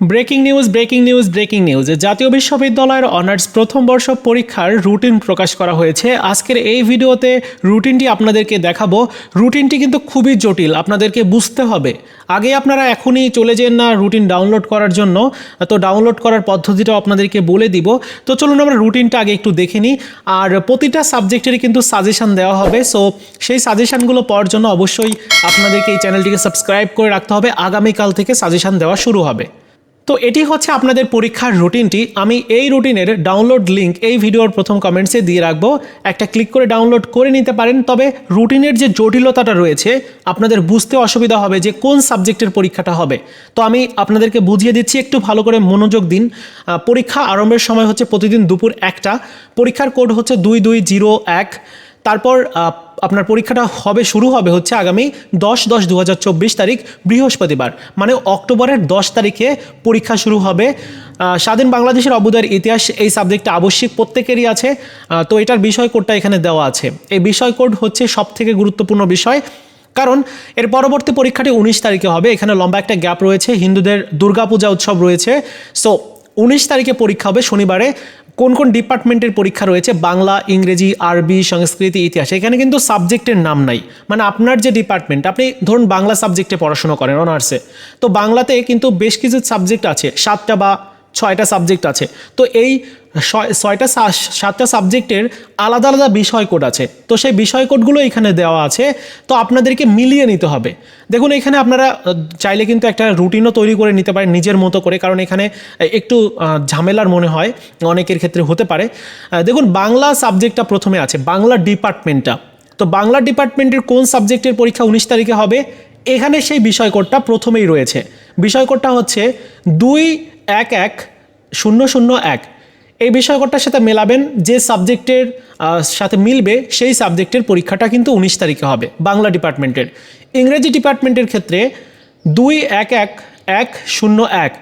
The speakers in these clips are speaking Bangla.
Breaking news breaking news breaking news জাতীয় বিশ্ববিদ্যালয়ের অনার্স প্রথম বর্ষ পরীক্ষার রুটিন প্রকাশ করা হয়েছে। আজকের এই ভিডিওতে রুটিনটি আপনাদেরকে দেখাবো। রুটিনটি কিন্তু খুবই জটিল, আপনাদেরকে বুঝতে হবে। আগে আপনারা এখনই চলে যেন না রুটিন ডাউনলোড করার জন্য। তো ডাউনলোড করার পদ্ধতিটাও আপনাদেরকে বলে দিব। তো চলুন আমরা রুটিনটা আগে একটু দেখে নিই। আর প্রতিটা সাবজেক্টেরই কিন্তু সাজেশন দেওয়া হবে। সো সেই সাজেশানগুলো পাওয়ার জন্য অবশ্যই আপনাদেরকে এই চ্যানেলটিকে সাবস্ক্রাইব করে রাখতে হবে। আগামীকাল থেকে সাজেশান দেওয়া শুরু হবে। তো এটি হচ্ছে আপনাদের পরীক্ষার রুটিনটি। আমি এই রুটিনের ডাউনলোড লিঙ্ক এই ভিডিওর প্রথম কমেন্টসে দিয়ে রাখব। একটা ক্লিক করে ডাউনলোড করে নিতে পারেন। তবে রুটিনের যে জটিলতাটা রয়েছে, আপনাদের বুঝতে অসুবিধা হবে যে কোন সাবজেক্টের পরীক্ষাটা হবে। তো আমি আপনাদেরকে বুঝিয়ে দিচ্ছি, একটু ভালো করে মনোযোগ দিন। পরীক্ষা আরম্ভের সময় হচ্ছে প্রতিদিন দুপুর একটা। পরীক্ষার কোড হচ্ছে দুই দুই জিরো এক। তারপর আপনার পরীক্ষাটা হবে, শুরু হবে হচ্ছে আগামী দশ দশ দু তারিখ বৃহস্পতিবার। মানে অক্টোবরের দশ তারিখে পরীক্ষা শুরু হবে। স্বাধীন বাংলাদেশের অবুদার ইতিহাস এই সাবজেক্টটা আবশ্যিক প্রত্যেকেরই আছে। তো এটার বিষয় কোডটা এখানে দেওয়া আছে। এই বিষয় কোড হচ্ছে সব থেকে গুরুত্বপূর্ণ বিষয়। কারণ এর পরবর্তী পরীক্ষাটি উনিশ তারিখে হবে। এখানে লম্বা একটা গ্যাপ রয়েছে। হিন্দুদের দুর্গাপূজা উৎসব রয়েছে। সো, উনিশ তারিখে পরীক্ষা হবে শনিবারে। কোন কোন ডিপার্টমেন্টের পরীক্ষা রয়েছে? বাংলা, ইংরেজি, আরবি, সংস্কৃতি, ইতিহাস। এখানে কিন্তু সাবজেক্টের নাম নাই। মানে আপনার যে ডিপার্টমেন্ট, আপনি ধরুন বাংলা সাবজেক্টে পড়াশুনো করেন, অনার্সে। তো বাংলাতে কিন্তু বেশ কিছু সাবজেক্ট আছে। সাতটা বা ছয়টা সাবজেক্ট আছে। তো এই ছয়টা সাতটা সাবজেক্টের আলাদা আলাদা বিষয় কোড আছে। তো সেই বিষয় কোডগুলো এখানে দেওয়া আছে। তো আপনাদেরকে মিলিয়ে নিতে হবে। দেখুন, এখানে আপনারা চাইলে কিন্তু একটা রুটিনও তৈরি করে নিতে পারেন নিজের মতো করে। কারণ এখানে একটু ঝামেলার মনে হয়। অনেকের ক্ষেত্রে হতে পারে। দেখুন, বাংলা সাবজেক্টটা প্রথমে আছে। বাংলা ডিপার্টমেন্টটা তো বাংলা ডিপার্টমেন্টের কোন সাবজেক্টের পরীক্ষা উনিশ তারিখে হবে? এখানে সেই বিষয় কোডটা প্রথমেই রয়েছে। বিষয় কোডটা হচ্ছে দুই এক এক, শূন্য শূন্য এক। এই বিষয়কটার সাথে মেলাবেন যে সাবজেক্টের সাথে মিলবে সেই সাবজেক্টের পরীক্ষাটা কিন্তু উনিশ তারিখে হবে বাংলা ডিপার্টমেন্টের। ইংরেজি ডিপার্টমেন্টের ক্ষেত্রে দুই এক এক এক শূন্য এক।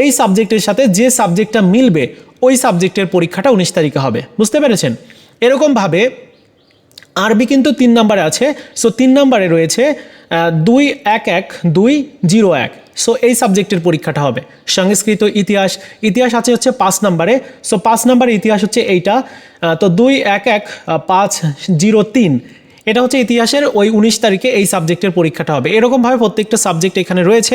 এই সাবজেক্টের সাথে যে সাবজেক্টটা মিলবে ওই সাবজেক্টের পরীক্ষাটা উনিশ তারিখে হবে। বুঝতে পেরেছেন? এরকমভাবে আরবি কিন্তু তিন নম্বরে আছে। সো তিন নম্বরে রয়েছে দুই এক এক, দুই জিরো এক। সো এই সাবজেক্টের পরীক্ষাটা হবে। সংস্কৃত, ইতিহাস ইতিহাস আছে হচ্ছে পাঁচ নম্বরে। সো পাঁচ নম্বরে ইতিহাস হচ্ছে এইটা। তো দুই, এক এক পাঁচ, জিরো, তিন। এটা হচ্ছে ইতিহাসের ওই উনিশ তারিখে এই সাবজেক্টের পরীক্ষাটা হবে। এরকমভাবে প্রত্যেকটা সাবজেক্ট এখানে রয়েছে।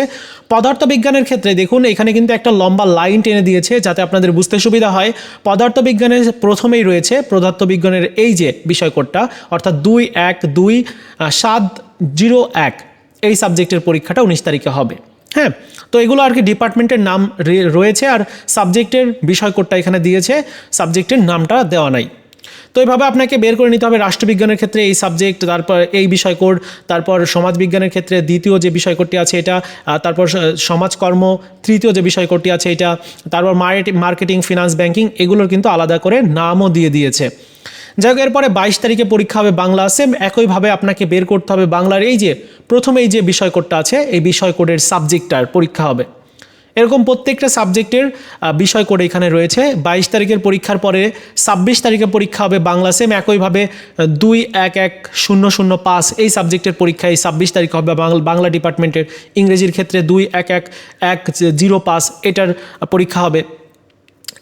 পদার্থবিজ্ঞানের ক্ষেত্রে দেখুন, এখানে কিন্তু একটা লম্বা লাইন টেনে দিয়েছে যাতে আপনাদের বুঝতে সুবিধা হয়। পদার্থবিজ্ঞানের প্রথমেই রয়েছে পদার্থবিজ্ঞানের এই যে বিষয় কোডটা অর্থাৎ দুই, এক, দুই সাত, জিরো, এক। এই সাবজেক্টের পরীক্ষাটা উনিশ তারিখে হবে। হ্যাঁ তো এগুলো আর কি ডিপার্টমেন্টের নাম রয়েছে আর সাবজেক্টের বিষয় কোডটা এখানে দিয়েছে সাবজেক্টের নামটা দেওয়া নাই। তো এইভাবে আপনাকে বের করে নিতে হবে রাষ্ট্রবিজ্ঞানের ক্ষেত্রে এই সাবজেক্ট তারপর এই বিষয় কোড তারপর সমাজবিজ্ঞানের ক্ষেত্রে দ্বিতীয় যে বিষয় কোডটি আছে এটা তারপর সমাজকর্ম, তৃতীয় যে বিষয় কোডটি আছে এটা, তারপর মার্কেটিং ফিনান্স ব্যাংকিং এগুলোর কিন্তু আলাদা করে নামও দিয়ে দিয়েছে। যাই হোক, এরপরে বাইশ তারিখে পরীক্ষা হবে, বাংলা সেম একইভাবে আপনাকে বের করতে হবে বাংলার এই যে প্রথমে এই যে বিষয় কোডটা আছে, এই বিষয় কোডের সাবজেক্টটার পরীক্ষা হবে। এরকম প্রত্যেকটা সাবজেক্টের বিষয় কোড এখানে রয়েছে। বাইশ তারিখের পরীক্ষার পরে ছাব্বিশ তারিখে পরীক্ষা হবে বাংলা সেম, একইভাবে দুই, এক এক, শূন্য শূন্য, পাঁচ, এই সাবজেক্টের পরীক্ষা এই ছাব্বিশ তারিখ হবে। বাংলা ডিপার্টমেন্টের ইংরেজির ক্ষেত্রে দুই, এক এক এক জিরো, পাঁচ, এটার পরীক্ষা হবে।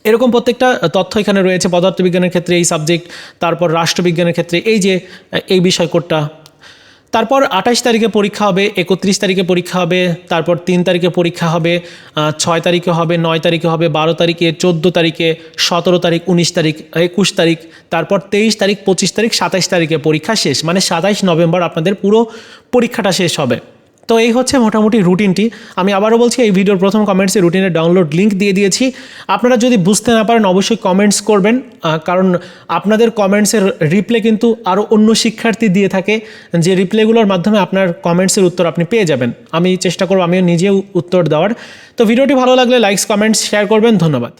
এরকম প্রত্যেকটা তথ্য এখানে রয়েছে। পদার্থবিজ্ঞানের ক্ষেত্রে এই সাবজেক্ট, তারপর রাষ্ট্রবিজ্ঞানের ক্ষেত্রে এই যে এই বিষয় কোডটা তারপর আঠাশ তারিখে পরীক্ষা হবে, একত্রিশ তারিখে পরীক্ষা হবে, তারপর তিন তারিখে পরীক্ষা হবে ছয় তারিখে হবে, নয় তারিখে হবে, বারো তারিখে, চোদ্দ তারিখে, সতেরো তারিখ, উনিশ তারিখ, একুশ তারিখ, তারপর তেইশ তারিখ, পঁচিশ তারিখ সাতাশ তারিখে পরীক্ষা শেষ। মানে সাতাইশ নভেম্বর আপনাদের পুরো পরীক্ষাটা শেষ হবে। তো এই হচ্ছে মোটামুটি রুটিনটি। আমি আবারও বলছি, এই ভিডিওর প্রথম কমেন্টসে রুটিনের ডাউনলোড লিঙ্ক দিয়ে দিয়েছি। আপনারা যদি বুঝতে না পারেন, অবশ্যই কমেন্টস করবেন কারণ আপনাদের কমেন্টসের রিপ্লে কিন্তু আরও অন্য শিক্ষার্থী দিয়ে থাকে, যে রিপ্লেগুলোর মাধ্যমে আপনার কমেন্টসের উত্তর আপনি পেয়ে যাবেন। আমি চেষ্টা করব, আমিও নিজেও উত্তর দেওয়ার। তো ভিডিওটি ভালো লাগলে লাইকস কমেন্টস শেয়ার করবেন। ধন্যবাদ।